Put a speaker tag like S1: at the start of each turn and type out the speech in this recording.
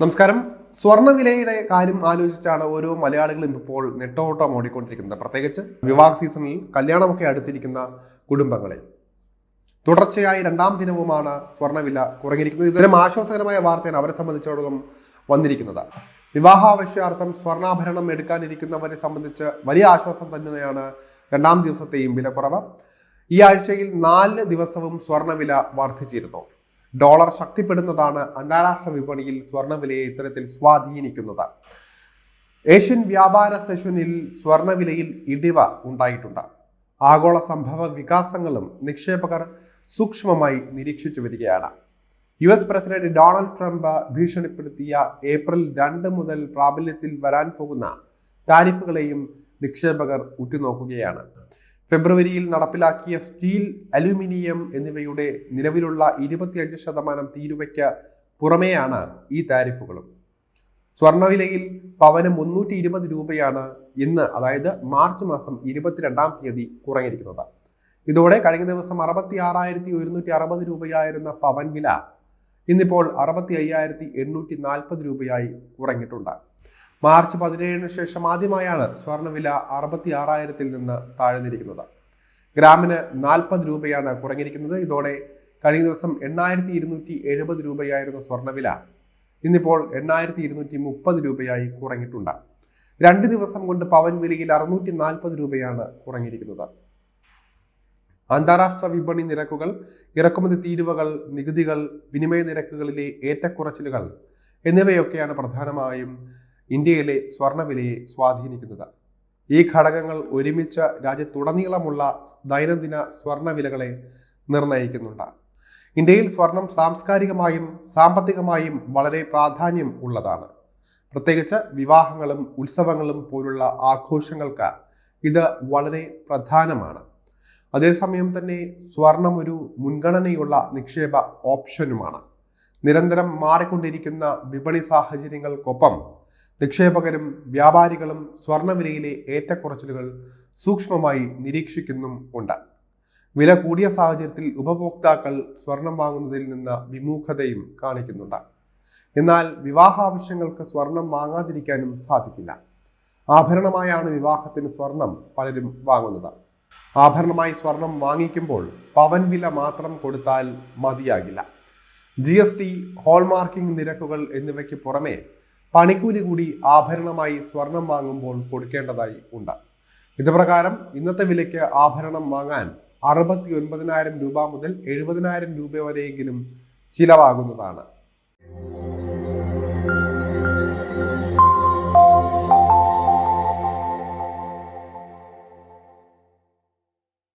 S1: നമസ്കാരം. സ്വർണവിലയുടെ കാര്യം ആലോചിച്ചാണ് ഓരോ മലയാളികളും ഇപ്പോൾ നെട്ടോട്ടം ഓടിക്കൊണ്ടിരിക്കുന്നത്. പ്രത്യേകിച്ച് വിവാഹ സീസണിൽ കല്യാണമൊക്കെ അടുത്തിരിക്കുന്ന കുടുംബങ്ങളിൽ തുടർച്ചയായി രണ്ടാം ദിനവുമാണ് സ്വർണവില കുറഞ്ഞിരിക്കുന്നത്. ഇതൊരു ആശ്വാസകരമായ വാർത്തയാണ് അവരെ സംബന്ധിച്ചിടത്തോളം വന്നിരിക്കുന്നത്. വിവാഹാവശ്യാർത്ഥം സ്വർണാഭരണം എടുക്കാനിരിക്കുന്നവരെ സംബന്ധിച്ച് വലിയ ആശ്വാസം തന്നെയാണ് രണ്ടാം ദിവസത്തെയും വിലക്കുറവ്. ഈ ആഴ്ചയിൽ നാല് ദിവസവും സ്വർണവില വർദ്ധിച്ചിരുന്നു. ഡോളർ ശക്തിപ്പെടുന്നതാണ് അന്താരാഷ്ട്ര വിപണിയിൽ സ്വർണവിലയെ ഇത്തരത്തിൽ സ്വാധീനിക്കുന്നത്. ഏഷ്യൻ വ്യാപാര സെഷനിൽ സ്വർണവിലയിൽ ഇടിവ ഉണ്ടായിട്ടുണ്ട്. ആഗോള സംഭവ വികാസങ്ങളും നിക്ഷേപകർ സൂക്ഷ്മമായി നിരീക്ഷിച്ചു വരികയാണ്. U S president Donald Trump ഭീഷണിപ്പെടുത്തിയ April രണ്ട് മുതൽ പ്രാബല്യത്തിൽ വരാൻ പോകുന്ന താരിഫുകളെയും നിക്ഷേപകർ ഉറ്റുനോക്കുകയാണ്. ഫെബ്രുവരിയിൽ നടപ്പിലാക്കിയ സ്റ്റീൽ അലുമിനിയം എന്നിവയുടെ നിലവിലുള്ള ഇരുപത്തിയഞ്ച് ശതമാനം തീരുവയ്ക്ക് പുറമെയാണ് ഈ താരിഫുകളും. സ്വർണവിലയിൽ പവന് മുന്നൂറ്റി ഇരുപത് രൂപയാണ് ഇന്ന് അതായത് മാർച്ച് മാസം ഇരുപത്തിരണ്ടാം തീയതി കുറഞ്ഞിരിക്കുന്നത്. ഇതോടെ കഴിഞ്ഞ ദിവസം അറുപത്തി ആറായിരത്തി ഒരുന്നൂറ്റി അറുപത് രൂപയായിരുന്ന പവൻ വില ഇന്നിപ്പോൾ അറുപത്തി അയ്യായിരത്തി എണ്ണൂറ്റി നാൽപ്പത് രൂപയായി കുറഞ്ഞിട്ടുണ്ട്. മാർച്ച് പതിനേഴിന് ശേഷം ആദ്യമായാണ് സ്വർണവില അറുപത്തി ആറായിരത്തിൽ നിന്ന് താഴ്ന്നിരിക്കുന്നത് ഗ്രാമിന് നാൽപ്പത് രൂപയാണ് കുറഞ്ഞിരിക്കുന്നത്. ഇതോടെ കഴിഞ്ഞ ദിവസം എണ്ണായിരത്തി ഇരുന്നൂറ്റി എഴുപത് രൂപയായിരുന്ന സ്വർണവില ഇന്നിപ്പോൾ എണ്ണായിരത്തി ഇരുന്നൂറ്റി മുപ്പത് രൂപയായി കുറഞ്ഞിട്ടുണ്ട്. രണ്ട് ദിവസം കൊണ്ട് പവൻ വിലയിൽ അറുന്നൂറ്റി നാൽപ്പത് രൂപയാണ് കുറഞ്ഞിരിക്കുന്നത്. അന്താരാഷ്ട്ര വിപണി നിരക്കുകൾ ഇറക്കുമതി തീരുവകൾ നികുതികൾ വിനിമയ നിരക്കുകളിലെ ഏറ്റക്കുറച്ചിലുകൾ എന്നിവയൊക്കെയാണ് പ്രധാനമായും ഇന്ത്യയിലെ സ്വർണവിലയെ സ്വാധീനിക്കുന്നത്. ഈ ഘടകങ്ങൾ ഒരുമിച്ച് രാജ്യത്തുടനീളമുള്ള ദൈനംദിന സ്വർണവിലകളെ നിർണയിക്കുന്നുണ്ട് ഇന്ത്യയിൽ സ്വർണം സാംസ്കാരികമായും സാമ്പത്തികമായും വളരെ പ്രാധാന്യം ഉള്ളതാണ്. പ്രത്യേകിച്ച് വിവാഹങ്ങളും ഉത്സവങ്ങളും പോലുള്ള ആഘോഷങ്ങൾക്ക് ഇത് വളരെ പ്രധാനമാണ്. അതേസമയം തന്നെ സ്വർണം ഒരു മുൻഗണനയുള്ള നിക്ഷേപ ഓപ്ഷനുമാണ്. നിരന്തരം മാറിക്കൊണ്ടിരിക്കുന്ന വിപണി സാഹചര്യങ്ങൾക്കൊപ്പം നിക്ഷേപകരും വ്യാപാരികളും സ്വർണവിലയിലെ ഏറ്റക്കുറച്ചിലുകൾ സൂക്ഷ്മമായി നിരീക്ഷിക്കുന്നും ഉണ്ട്. വില കൂടിയ സാഹചര്യത്തിൽ ഉപഭോക്താക്കൾ സ്വർണം വാങ്ങുന്നതിൽ നിന്ന് വിമുഖതയും കാണിക്കുന്നുണ്ട്. എന്നാൽ വിവാഹ ആവശ്യങ്ങൾക്ക് സ്വർണം വാങ്ങാതിരിക്കാനും സാധിക്കില്ല. ആഭരണമായാണ് വിവാഹത്തിന് സ്വർണം പലരും വാങ്ങുന്നത്. ആഭരണമായി സ്വർണം വാങ്ങിക്കുമ്പോൾ പവൻ വില മാത്രം കൊടുത്താൽ മതിയാകില്ല. ജി എസ് ടി ഹോൾമാർക്കിംഗ് നിരക്കുകൾ എന്നിവയ്ക്ക് പുറമെ പണിക്കൂലി കൂടി ആഭരണമായി സ്വർണം വാങ്ങുമ്പോൾ കൊടുക്കേണ്ടതായി ഉണ്ട്. ഇത് പ്രകാരം ഇന്നത്തെ വിലയ്ക്ക് ആഭരണം വാങ്ങാൻ അറുപത്തി ഒൻപതിനായിരം രൂപ മുതൽ എഴുപതിനായിരം രൂപ വരെയെങ്കിലും ചിലവാകുന്നതാണ്.